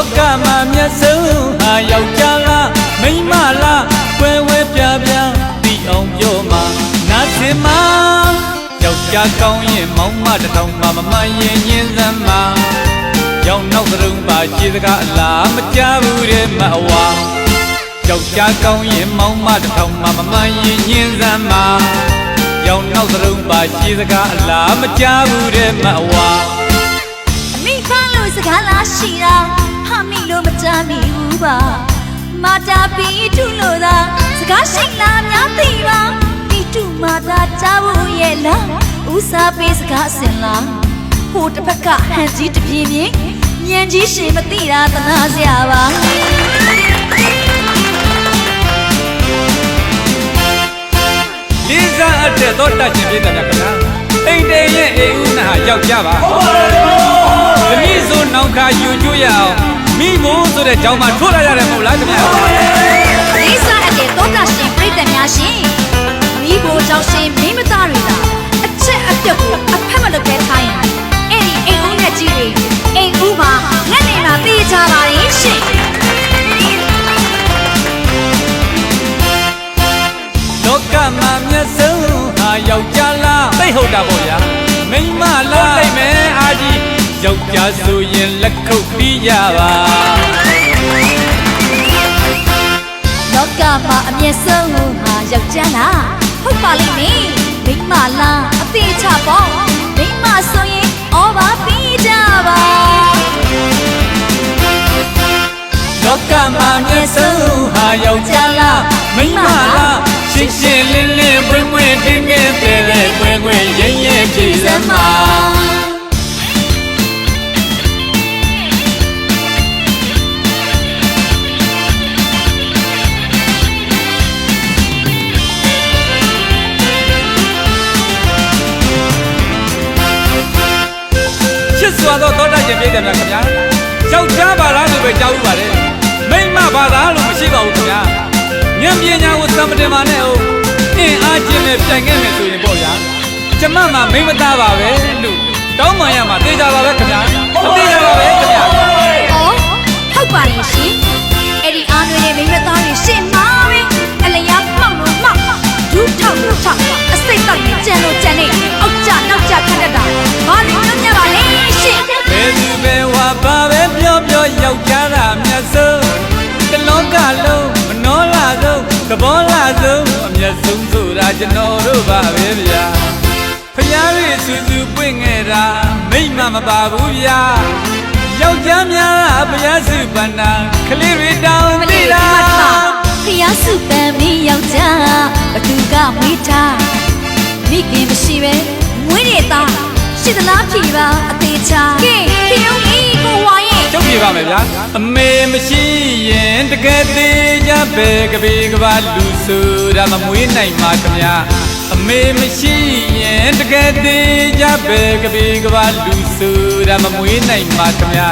လောကမှာမျက်စုံဟာယောက်ျားလားမိန်းမလားကွယ်ဝဲပြပြတီအောင်ပြောမှာနာစင်မယောက်ျားကောင်းရင်မောင်မတစ်ထောင်မှမမှန်ရင်ညင်းစမ်းမှာရောင်နောက်သရုံပါခြေစကားအလားမကြဘူးတဲ့မအဝါယောက်ျားကောင်းရင်မောင်မတစ်ထောင်မှမမှန်ရင်ညင်းစမ်းမှာရောင်နောက်သရုံပါခြေစကားအလားမကြဘူးတဲ့မအဝါမိခန်းလို့စကားလားရှိတာ ဟာမိလို့မကြမိဘူးပါမာတာပီထုလို့သာစကားရှိလားများသိပါပီထုမာတာကြားဖို့ရဲ့လားဦးစားပေးစကားအစင်လားဟိုတစ်ဖက်ကဟန်ကြီးတစ်ပြင်းပြင်းညံကြီးရှင်မသိတာသနာစရာပါလေးစားအပ်တဲ့သောတတ်ရှင်ပြည့်တယ်ဗျာခင်ဗျာအိမ်တေရဲ့အိမ်ဦးနာဟာယောက်ျားပါတ မိဆိုနောင်ခါယူကျွရအောင်မိဖို့ဆိုတဲ့ကြောင်းမှာထိုးလိုက်ရတယ်မဟုတ်လားခင်ဗျာလေးစားအပ်တဲ့သောတာရှင်ပြိတ္တများရှင်မိဘကြောင့်ရှင်မိမသားတွေသာအချက်အပြုတ်ကိုအဖက်မလုပ်ပဲထားရင်အဲ့ဒီအိမ်ဦးနဲ့ကြီးတွေအိမ်ဦးမှာငတ်နေတာသိကြပါရဲ့ရှင်လောကမှာမျက်စုံဟာယောက်ျားလားသိဟုတ်တာပေါ့ဗျာမိန်းမလားလိုက်မယ်အာကြီး ယောက်ျားဆိုရင်လက်ခုပ်ပြီးကြပါလောကမှာအမျက်ဆုံးဟာယောက်ျားလားဟုတ်ပါလိမ့်မယ်မိန်းမလားအသေးချပေါ့မိန်းမဆိုရင်အော်ပါပြီးကြပါလောကမှာမျက်စုံဟာယောက်ျားလားမိန်းမလားရှင်းရှင်းလင်း စ်စွာသောသောတာရှင်ပြည့်တယ်ဗျာခင်ဗျာယောက်ျားပါလားလို့ပဲကြားဥပါလေမိန်းမပါလားလို့မရှိပါဘူးခင်ဗျာဉာဏ်ပညာကိုသံမတင်ပါနဲ့ဟုတ်အင်းအားချင်းနဲ့ပြိုင်ခဲ့မယ်ဆိုရင်ပေါ့ဗျာကျမမှမိန်းမသားပါပဲလို့တောင်းပန်ရမှာသိကြပါပဲခင်ဗျာမသိကြပါပဲခင်ဗျာအော်ဟုတ်ပါရဲ့ရှင်အဲ့ဒီအားနွေးတဲ့မိန်းမသား ယောက်ျားတာမျက်စုံတလောကလုံးမနှောလာဆုံးသဘောလာဆုံးအမျက်ဆုံးဆိုတာကျွန်တော်တို့ပါပဲဗျာဖယားရဲ့စူးစူးပွင့်ခဲ့တာမိမ့်မမပါဘူးဗျာယောက်ျားများကဖယားစုပန္နာကလေးတွေတောင်းမသိလေးတာမတ်ပါဖျားစုပန်မီယောက်ျားဘသူကမွေးထားမိခင်မရှိပဲမွေးနေတာရှိသလားဖြေပါအသေးချာကဲဖျုံးကြီးကိုဝါရဲ့ကျုပ်ပြပါ မယ်ဗျာအမေမရှိရင်တကယ်သေးကြပဲကပေကပါလူဆိုတာမမွေးနိုင်ပါခင်ဗျာအမေမရှိရင်တကယ်သေးကြပဲကပေကပါလူဆိုတာမမွေးနိုင်ပါခင်ဗျာ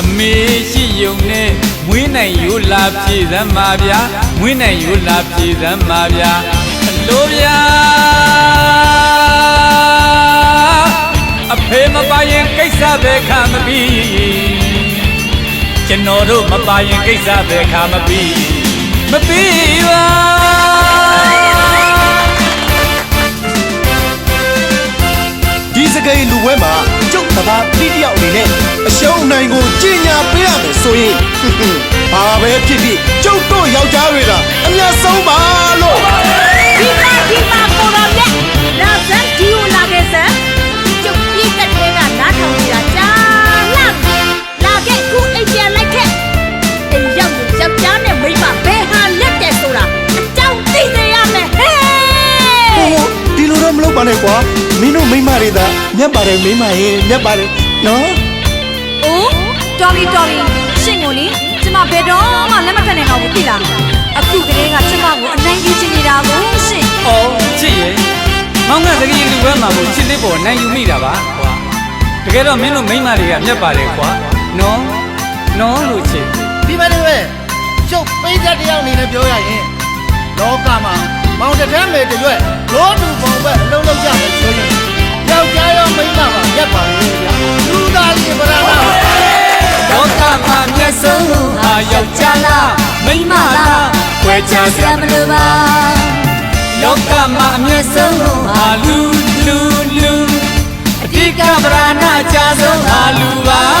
အမေရှိယုံနဲ့မွေးနိုင်ရိုးလာဖြည့်စမ်းပါဗျာမွေးနိုင်ရိုးလာဖြည့်စမ်းပါဗျာအလိုဗျာအဖေမပါရင်ကိစ္စပဲခံမပြီး ကျွန်တော်တို့မပါရင်ကိစ္စပဲခါမပြီးမပြီးပါဒီစကိန်းလူပွဲမှာကျုပ်တပါတိတယောက်အနေနဲ့အရှုံးအနိုင်ကိုကြီးညာပေးရမယ်ဆိုရင်ဟွန်းဟွန်းဘာပဲဖြစ်ဖြစ်ကျုပ်တို့ယောက်ျားတွေက အမျက်ဆုံးပါလို့ င်းတို့မိန်းမတွေသာမျက်ပါတယ်မိန်းမရင်မျက်ပါတယ်နော်။အိုးတော်ပြီတော်ပြီရှင့်ကိုလေကျမဘယ်တော့မှလက်မခံနိုင်တော့ဘူးသိလား။အခုကလေးကကျမကိုအနိုင်ယူချင်နေတာကိုရှင့်။အော်ချစ်ရဲ့။မောင်ကတကယ်လူပဲမှာကိုချစ်လေးပေါ်နိုင်ယူမိတာပါကွာ။တကယ်တော့မင်းတို့မိန်းမတွေကမျက်ပါတယ်ကွာ။နော်။နော်လို့ချစ်ဒီမလေးပဲကျုပ်ပိတ်သက်တယောက်အနေနဲ့ပြောရရင်လောကမှာမောင်တစ်ထမ်းမေတရွက်လောတူပုံပဲအလုံးလုံးကြမယ်ဆိုရင် ယောက်ျားလားမိန်းမလားခွဲခြားစရာမလိုပါလောကမှာအမျက်ဆုံးဟာလူလူလူအဓိကပရဏာကြဆုံး